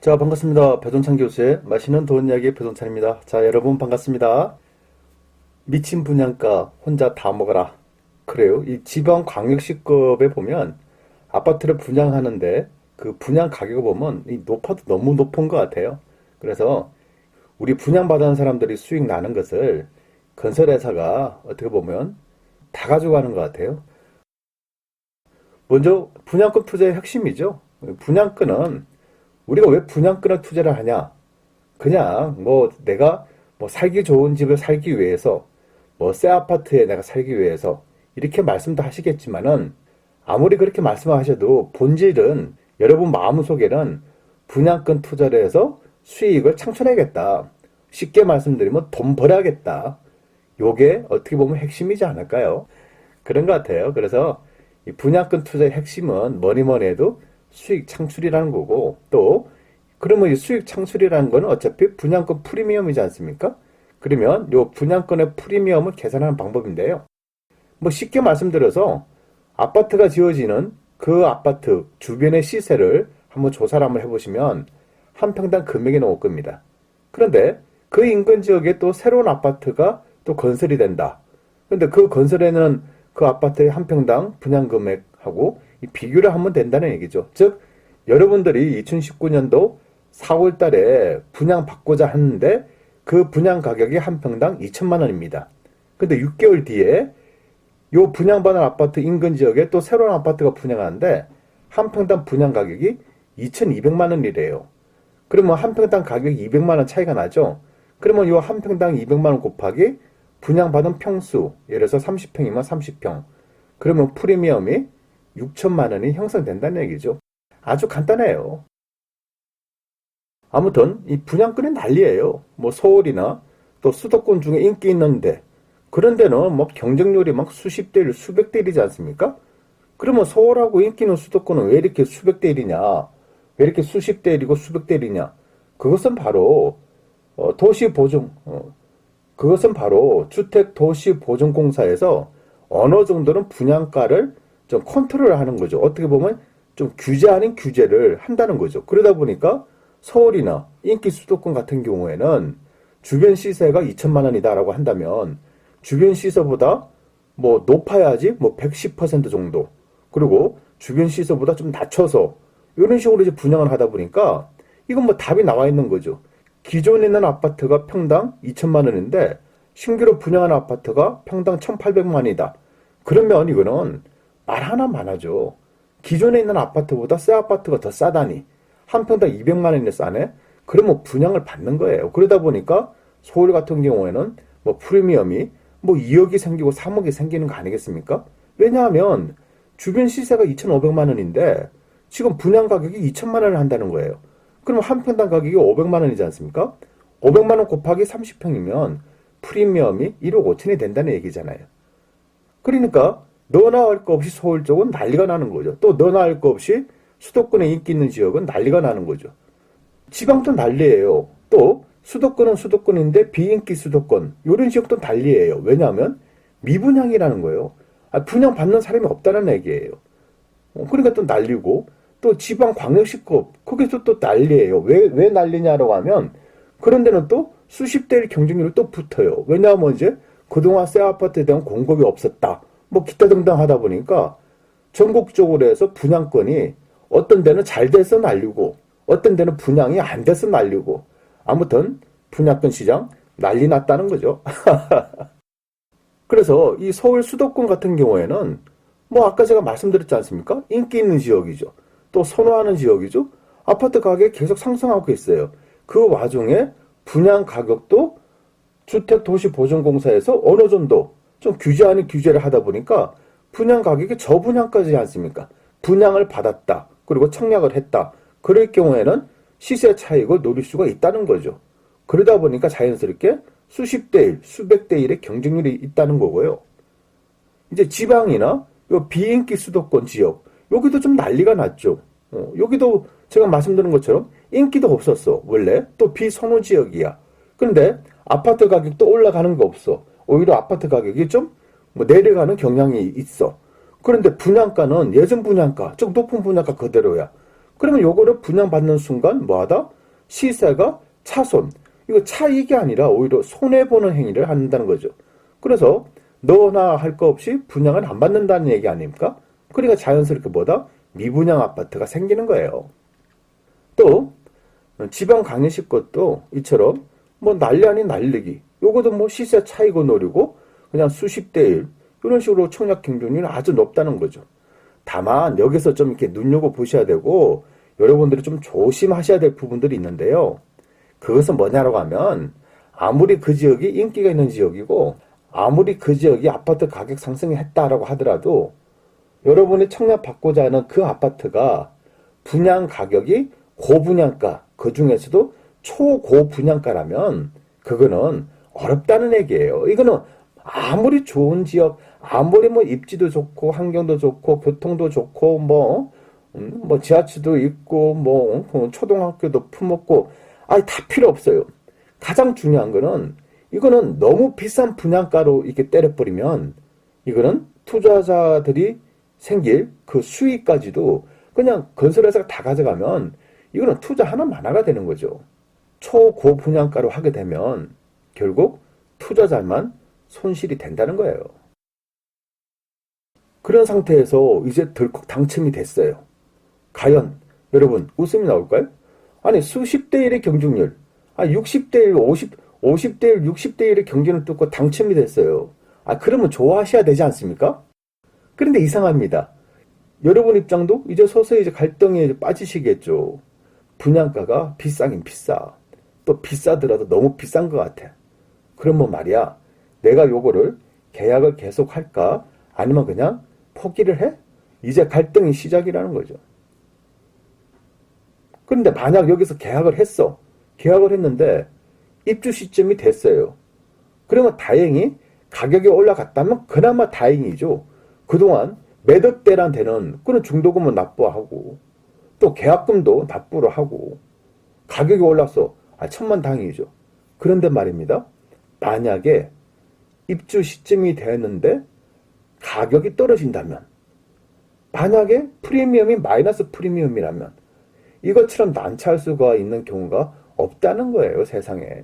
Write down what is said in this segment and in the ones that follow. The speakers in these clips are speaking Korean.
자, 반갑습니다. 배동찬 교수의 맛있는 돈 이야기 배동찬입니다. 자, 여러분 반갑습니다. 미친 분양가 혼자 다 먹어라. 그래요. 이 지방 광역시급에 보면 아파트를 분양하는데 그 분양 가격을 보면 이 높아도 너무 높은 것 같아요. 그래서 우리 분양받은 사람들이 수익 나는 것을 건설회사가 어떻게 보면 다 가져가는 것 같아요. 먼저 분양권 투자의 핵심이죠. 분양권은 우리가 왜 분양권을 투자를 하냐? 그냥 뭐 내가 뭐 살기 좋은 집을 살기 위해서 뭐 새 아파트에 내가 살기 위해서 이렇게 말씀도 하시겠지만은 아무리 그렇게 말씀하셔도 본질은 여러분 마음속에는 분양권 투자를 해서 수익을 창출해야겠다. 쉽게 말씀드리면 돈 벌어야겠다. 요게 어떻게 보면 핵심이지 않을까요? 그런 것 같아요. 그래서 이 분양권 투자의 핵심은 뭐니 뭐니 해도 수익 창출이라는 거고 또 그러면 이 수익 창출이라는 거는 어차피 분양권 프리미엄이지 않습니까? 그러면 요 분양권의 프리미엄을 계산하는 방법인데요. 뭐 쉽게 말씀드려서 아파트가 지어지는 그 아파트 주변의 시세를 한번 조사를 한번 해보시면 한 평당 금액이 나올 겁니다. 그런데 그 인근 지역에 또 새로운 아파트가 또 건설이 된다. 그런데 그 건설에는 그 아파트의 한 평당 분양 금액하고 이 비교를 하면 된다는 얘기죠. 즉, 여러분들이 2019년도 4월 달에 분양 받고자 하는데 그 분양 가격이 한 평당 2천만 원입니다. 근데 6개월 뒤에 요 분양받은 아파트 인근 지역에 또 새로운 아파트가 분양하는데 한 평당 분양 가격이 2,200만 원이래요. 그러면 한 평당 가격이 200만 원 차이가 나죠. 그러면 요 한 평당 200만 원 곱하기 분양받은 평수, 예를 들어서 30평이면 30평. 그러면 프리미엄이 6천만 원이 형성된다는 얘기죠. 아주 간단해요. 아무튼 이 분양권이 난리예요. 뭐 서울이나 또 수도권 중에 인기 있는데 그런 데는 뭐 경쟁률이 막 수십 대 1, 수백 대 1이지 않습니까? 그러면 서울하고 인기 있는 수도권은 왜 이렇게 수백 대 1이냐? 왜 이렇게 수십 대 1이고 수백 대 1이냐? 그것은 바로 어, 도시 보증 어, 그것은 바로 주택 도시 보증공사에서 어느 정도는 분양가를 좀 컨트롤하는 거죠. 어떻게 보면 좀 규제 아닌 규제를 한다는 거죠. 그러다 보니까 서울이나 인기 수도권 같은 경우에는 주변 시세가 2천만 원이다라고 한다면 주변 시세보다 뭐 높아야지 뭐 110% 정도 그리고 주변 시세보다 좀 낮춰서 이런 식으로 이제 분양을 하다 보니까 이건 뭐 답이 나와 있는 거죠. 기존에 있는 아파트가 평당 2천만 원인데 신규로 분양한 아파트가 평당 1,800만 원이다. 그러면 이거는 말 하나 많아죠. 기존에 있는 아파트보다 새 아파트가 더 싸다니 한 평당 200만 원이나 싸네. 그러면 분양을 받는 거예요. 그러다 보니까 서울 같은 경우에는 뭐 프리미엄이 뭐 2억이 생기고 3억이 생기는 거 아니겠습니까? 왜냐하면 주변 시세가 2,500만 원인데 지금 분양 가격이 2천만 원을 한다는 거예요. 그럼 한 평당 가격이 500만 원이지 않습니까? 500만 원 곱하기 30평이면 프리미엄이 1억 5천이 된다는 얘기잖아요. 그러니까 너나 할거 없이 서울 쪽은 난리가 나는 거죠. 또 너나 할거 없이 수도권에 인기 있는 지역은 난리가 나는 거죠. 지방도 난리예요. 또 수도권은 수도권인데 비인기 수도권 이런 지역도 난리예요. 왜냐하면 미분양이라는 거예요. 아, 분양 받는 사람이 없다는 얘기예요. 어, 그러니까 또 난리고 또 지방 광역시급 거기서 또 난리예요. 왜 왜 난리냐라고 하면 그런 데는 또 수십 대의 경쟁률이 또 붙어요. 왜냐하면 이제 그동안 새 아파트에 대한 공급이 없었다. 뭐 기타 등등 하다 보니까 전국적으로 해서 분양권이 어떤 데는 잘 돼서 날리고 어떤 데는 분양이 안 돼서 날리고 아무튼 분양권 시장 난리 났다는 거죠. 그래서 이 서울 수도권 같은 경우에는 뭐 아까 제가 말씀드렸지 않습니까? 인기 있는 지역이죠. 또 선호하는 지역이죠. 아파트 가격이 계속 상승하고 있어요. 그 와중에 분양 가격도 주택도시보증공사에서 어느 정도 좀 규제 아닌 규제를 하다 보니까 분양 가격이 저분양까지 않습니까? 분양을 받았다. 그리고 청약을 했다. 그럴 경우에는 시세 차익을 노릴 수가 있다는 거죠. 그러다 보니까 자연스럽게 수십 대 일, 수백 대 일의 경쟁률이 있다는 거고요. 이제 지방이나 요 비인기 수도권 지역, 여기도 좀 난리가 났죠. 어, 여기도 제가 말씀드린 것처럼 인기도 없었어. 원래 또 비선호 지역이야. 그런데 아파트 가격도 올라가는 거 없어. 오히려 아파트 가격이 좀 뭐 내려가는 경향이 있어. 그런데 분양가는 예전 분양가, 좀 높은 분양가 그대로야. 그러면 요거를 분양받는 순간 뭐하다? 시세가 차손. 이거 차익이 아니라 오히려 손해보는 행위를 한다는 거죠. 그래서 너나 할 거 없이 분양을 안 받는다는 얘기 아닙니까? 그러니까 자연스럽게 뭐다? 미분양 아파트가 생기는 거예요. 또 지방 강의식 것도 이처럼 뭐 난리 아닌 난리기. 요것도 뭐 시세 차익을 노리고 그냥 수십 대 일. 이런 식으로 청약 경쟁률이 아주 높다는 거죠. 다만 여기서 좀 이렇게 눈여겨 보셔야 되고 여러분들이 좀 조심하셔야 될 부분들이 있는데요. 그것은 뭐냐라고 하면 아무리 그 지역이 인기가 있는 지역이고 아무리 그 지역이 아파트 가격 상승이 했다라고 하더라도 여러분이 청약 받고자 하는 그 아파트가 분양 가격이 고분양가 그 중에서도 초고 분양가라면 그거는 어렵다는 얘기예요. 이거는 아무리 좋은 지역, 아무리 뭐 입지도 좋고 환경도 좋고 교통도 좋고 뭐, 음, 뭐 지하철도 있고 뭐 어, 초등학교도 품었고 아니 다 필요 없어요. 가장 중요한 거는 이거는 너무 비싼 분양가로 이렇게 때려버리면 이거는 투자자들이 생길 그 수익까지도 그냥 건설회사가 다 가져가면 이거는 투자 하나 만화가 되는 거죠. 초고 분양가로 하게 되면 결국 투자자만 손실이 된다는 거예요. 그런 상태에서 이제 덜컥 당첨이 됐어요. 과연 여러분 웃음이 나올까요? 아니 수십 대 1의 경쟁률, 아 60대 1, 50, 50대 1, 60대 1의 경쟁을 뚫고 당첨이 됐어요. 아 그러면 좋아하셔야 되지 않습니까? 그런데 이상합니다. 여러분 입장도 이제 서서히 이제 갈등에 빠지시겠죠. 분양가가 비싸긴 비싸. 또 비싸더라도 너무 비싼 것 같아. 그러면 말이야, 내가 요거를 계약을 계속 할까? 아니면 그냥 포기를 해? 이제 갈등이 시작이라는 거죠. 그런데 만약 여기서 계약을 했어. 계약을 했는데 입주 시점이 됐어요. 그러면 다행히 가격이 올라갔다면 그나마 다행이죠. 그동안 매덕 대란 되는 그런 중도금은 납부하고 또 계약금도 납부를 하고 가격이 올라서 아 천만 다행이죠. 그런데 말입니다. 만약에 입주 시점이 되었는데 가격이 떨어진다면 만약에 프리미엄이 마이너스 프리미엄이라면 이것처럼 난처할 수가 있는 경우가 없다는 거예요 세상에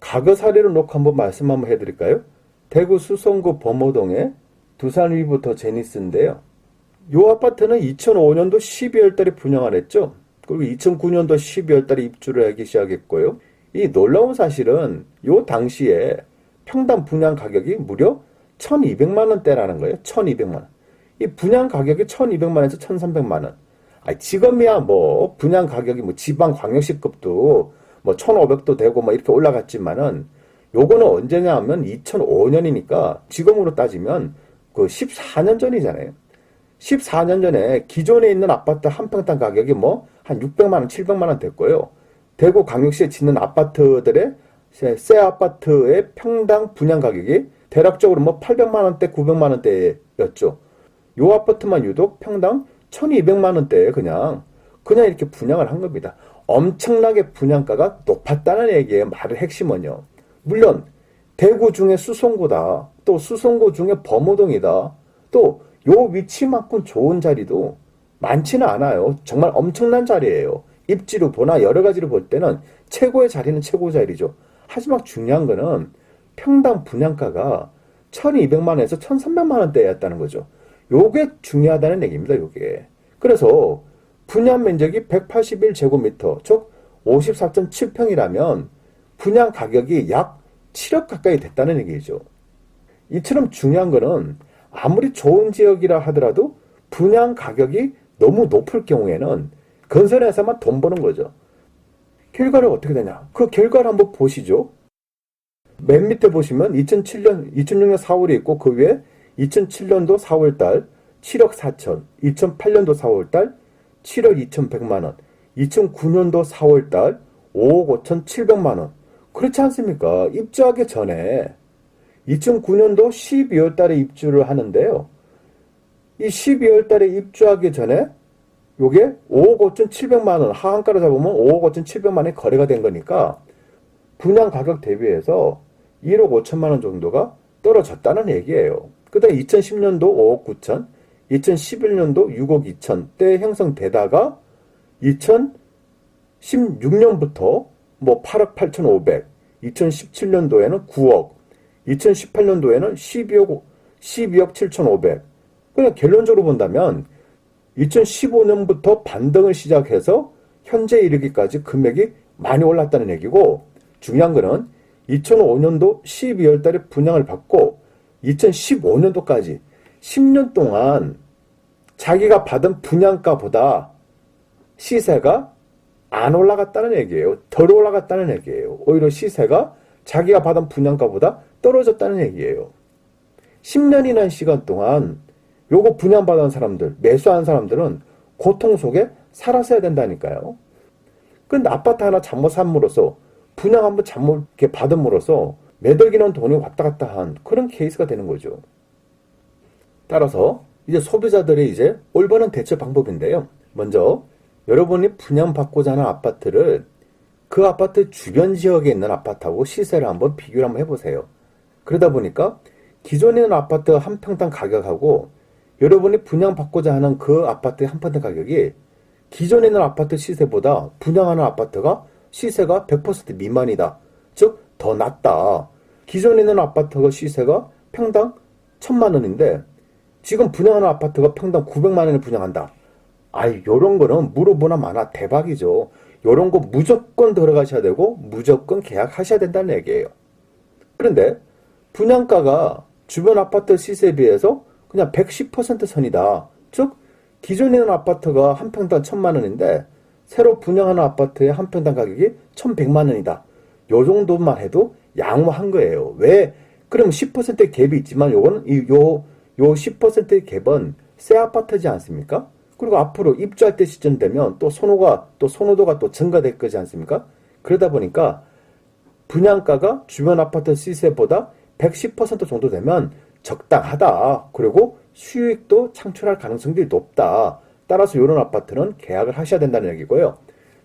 과거 사례를 놓고 한번 말씀 한번 해드릴까요? 대구 수성구 범호동의 두산 위부터 제니스인데요 이 아파트는 2005년도 12월 달에 분양을 했죠 그리고 2009년도 12월 달에 입주를 하기 시작했고요 이 놀라운 사실은 요 당시에 평당 분양 가격이 무려 1200만 원대라는 거예요. 1200만 원. 이 분양 가격이 1200만 원에서 1300만 원. 아, 지금이야 뭐 분양 가격이 뭐 지방 광역시급도 뭐 1500도 되고 뭐 이렇게 올라갔지만은 요거는 언제냐 하면 2005년이니까 지금으로 따지면 그 14년 전이잖아요. 14년 전에 기존에 있는 아파트 한 평당 가격이 뭐 한 600만 원, 700만 원 됐고요. 대구 광역시에 짓는 아파트들의 새 아파트의 평당 분양 가격이 대략적으로 뭐 800만 원대, 900만 원대였죠. 요 아파트만 유독 평당 1200만 원대에 그냥 그냥 이렇게 분양을 한 겁니다. 엄청나게 분양가가 높았다는 얘기의 말의 핵심은요. 물론 대구 중에 수성구다. 또 수성구 중에 범호동이다. 또 요 위치만큼 좋은 자리도 많지는 않아요. 정말 엄청난 자리예요. 입지로 보나 여러 가지로 볼 때는 최고의 자리는 최고 자리죠. 하지만 중요한 거는 평당 분양가가 1200만 원에서 1300만 원대였다는 거죠. 요게 중요하다는 얘기입니다, 요게. 그래서 분양 면적이 181제곱미터, 즉 54.7평이라면 분양 가격이 약 7억 가까이 됐다는 얘기죠. 이처럼 중요한 거는 아무리 좋은 지역이라 하더라도 분양 가격이 너무 높을 경우에는 건설회사만 돈 버는 거죠. 결과를 어떻게 되냐? 그 결과를 한번 보시죠. 맨 밑에 보시면 2007년, 2006년 4월이 있고 그 위에 2007년도 4월달 7억 4천, 2008년도 4월달 7억 2,100만 원, 2009년도 4월달 5억 5천 7백만 원. 그렇지 않습니까? 입주하기 전에 2009년도 12월 달에 입주를 하는데요. 이 12월 달에 입주하기 전에 요게 5억 5천 7백만 원, 하한가로 잡으면 5억 5천 7백만 원이 거래가 된 거니까 분양 가격 대비해서 1억 5천만 원 정도가 떨어졌다는 얘기예요. 그 다음에 2010년도 5억 9천, 2011년도 6억 2천 때 형성되다가 2016년부터 뭐 8억 8,500, 2017년도에는 9억, 2018년도에는 12억 12억 7,500. 그냥 결론적으로 본다면 2015년부터 반등을 시작해서 현재 이르기까지 금액이 많이 올랐다는 얘기고 중요한 거는 2005년도 12월 달에 분양을 받고 2015년도까지 10년 동안 자기가 받은 분양가보다 시세가 안 올라갔다는 얘기예요. 덜 올라갔다는 얘기예요. 오히려 시세가 자기가 받은 분양가보다 떨어졌다는 얘기예요. 10년이라는 시간 동안 요거 분양받은 사람들, 매수한 사람들은 고통 속에 살았어야 된다니까요. 근데 아파트 하나 잘못 삼으로써 분양 한번 잘못 이렇게 받음으로써 매덕이는 돈이 왔다 갔다 한 그런 케이스가 되는 거죠. 따라서 이제 소비자들의 이제 올바른 대처 방법인데요. 먼저 여러분이 분양받고자 하는 아파트를 그 아파트 주변 지역에 있는 아파트하고 시세를 한번 비교를 한번 해보세요. 그러다 보니까 기존에 있는 아파트 한 평당 가격하고 여러분이 분양받고자 하는 그 아파트의 한 평당 가격이 기존에 있는 아파트 시세보다 분양하는 아파트가 시세가 100% 미만이다. 즉, 더 낮다. 기존에 있는 아파트가 시세가 평당 1000만 원인데 지금 분양하는 아파트가 평당 900만 원을 분양한다. 아이, 요런 거는 물어보나 마나 대박이죠. 요런 거 무조건 들어가셔야 되고 무조건 계약하셔야 된다는 얘기예요. 그런데 분양가가 주변 아파트 시세에 비해서 그냥 110% 선이다. 즉 기존에 있는 아파트가 한 평당 1000만 원인데 새로 분양하는 아파트의 한 평당 가격이 1100만 원이다. 요 정도만 해도 양호한 거예요. 왜? 그럼 10%의 갭이 있지만 요거는 이요요 10%의 갭은 새 아파트지 않습니까? 그리고 앞으로 입주할 때 시점 되면 또 선호가 또 선호도가 또 증가될 거지 않습니까? 그러다 보니까 분양가가 주변 아파트 시세보다 110% 정도 되면 적당하다. 그리고 수익도 창출할 가능성들이 높다. 따라서 이런 아파트는 계약을 하셔야 된다는 얘기고요.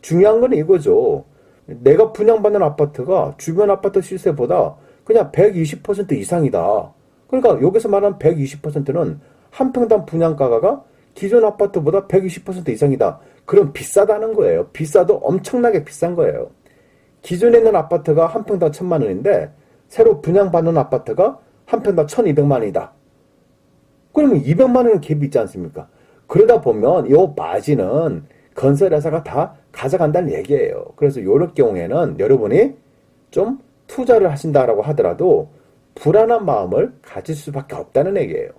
중요한 건 이거죠. 내가 분양받는 아파트가 주변 아파트 시세보다 그냥 120% 이상이다. 그러니까 여기서 말하는 120%는 한 평당 분양가가 기존 아파트보다 120% 이상이다. 그럼 비싸다는 거예요. 비싸도 엄청나게 비싼 거예요. 기존에 있는 아파트가 한 평당 천만 원인데 새로 분양받는 아파트가 한 평당 천이백만 원이다. 그러면 200만 원은 갭이 있지 않습니까? 그러다 보면 요 마진은 건설회사가 다 가져간다는 얘기예요. 그래서 요럴 경우에는 여러분이 좀 투자를 하신다라고 하더라도 불안한 마음을 가질 수밖에 없다는 얘기예요.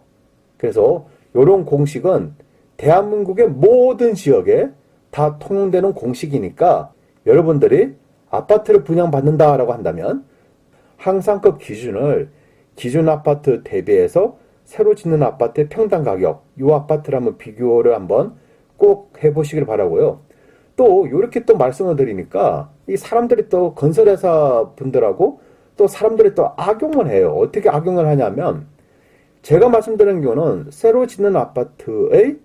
그래서 요런 공식은 대한민국의 모든 지역에 다 통용되는 공식이니까 여러분들이 아파트를 분양받는다라고 한다면 항상 그 기준을 기존 아파트 대비해서 새로 짓는 아파트의 평당 가격, 이 아파트를 한번 비교를 한번 꼭 해보시길 바라고요. 또 이렇게 또 말씀을 드리니까 이 사람들이 또 건설회사 분들하고 또 사람들이 또 악용을 해요. 어떻게 악용을 하냐면 제가 말씀드리는 경우는 새로 짓는 아파트의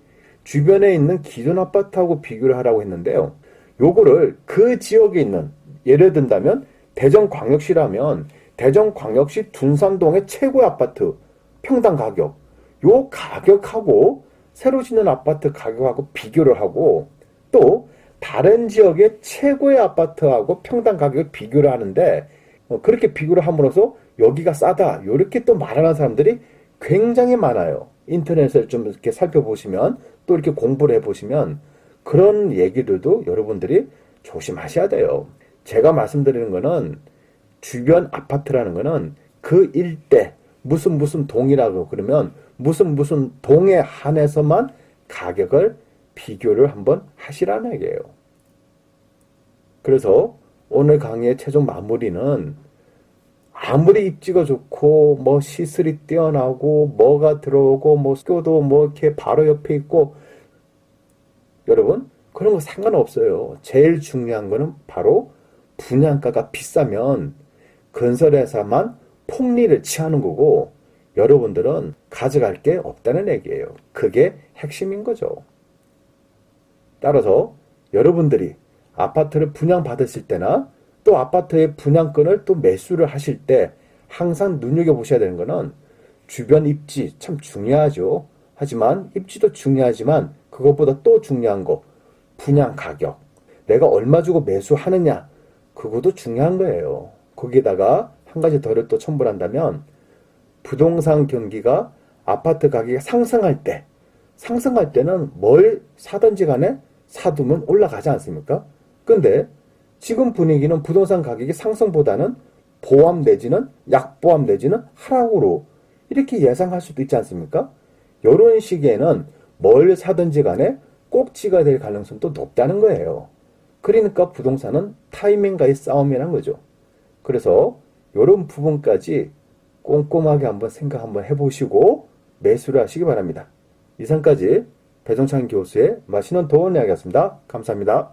주변에 있는 기존 아파트하고 비교를 하라고 했는데요. 요거를 그 지역에 있는 예를 든다면 대전 광역시라면 대전광역시 둔산동의 최고의 아파트 평당 가격 요 가격하고 새로 짓는 아파트 가격하고 비교를 하고 또 다른 지역의 최고의 아파트하고 평당 가격을 비교를 하는데 어, 그렇게 비교를 함으로써 여기가 싸다 이렇게 또 말하는 사람들이 굉장히 많아요. 인터넷을 좀 이렇게 살펴보시면 또 이렇게 공부를 해보시면 그런 얘기들도 여러분들이 조심하셔야 돼요. 제가 말씀드리는 거는 주변 아파트라는 거는 그 일대 무슨 무슨 동이라고 그러면 무슨 무슨 동에 한해서만 가격을 비교를 한번 하시라는 얘기예요. 그래서 오늘 강의의 최종 마무리는 아무리 입지가 좋고 뭐 시설이 뛰어나고 뭐가 들어오고 뭐 학교도 뭐 이렇게 바로 옆에 있고 여러분 그런 거 상관없어요. 제일 중요한 거는 바로 분양가가 비싸면 건설회사만 폭리를 취하는 거고 여러분들은 가져갈 게 없다는 얘기예요. 그게 핵심인 거죠. 따라서 여러분들이 아파트를 분양받으실 때나 또 아파트의 분양권을 또 매수를 하실 때 항상 눈여겨보셔야 되는 거는 주변 입지 참 중요하죠. 하지만 입지도 중요하지만 그것보다 또 중요한 거 분양 가격, 내가 얼마 주고 매수하느냐, 그것도 중요한 거예요. 거기에다가 한 가지 더를 또 첨부를 한다면 부동산 경기가 아파트 가격이 상승할 때, 상승할 때는 뭘 사든지 간에 사두면 올라가지 않습니까? 근데 지금 분위기는 부동산 가격이 상승보다는 보합 내지는 약보합 내지는 하락으로 이렇게 예상할 수도 있지 않습니까? 이런 시기에는 뭘 사든지 간에 꼭지가 될 가능성도 높다는 거예요. 그러니까 부동산은 타이밍과의 싸움이라는 거죠. 그래서 이런 부분까지 꼼꼼하게 한번 생각 한번 해보시고 매수를 하시기 바랍니다. 이상까지 배정찬 교수의 맛있는 도원 이야기였습니다. 감사합니다.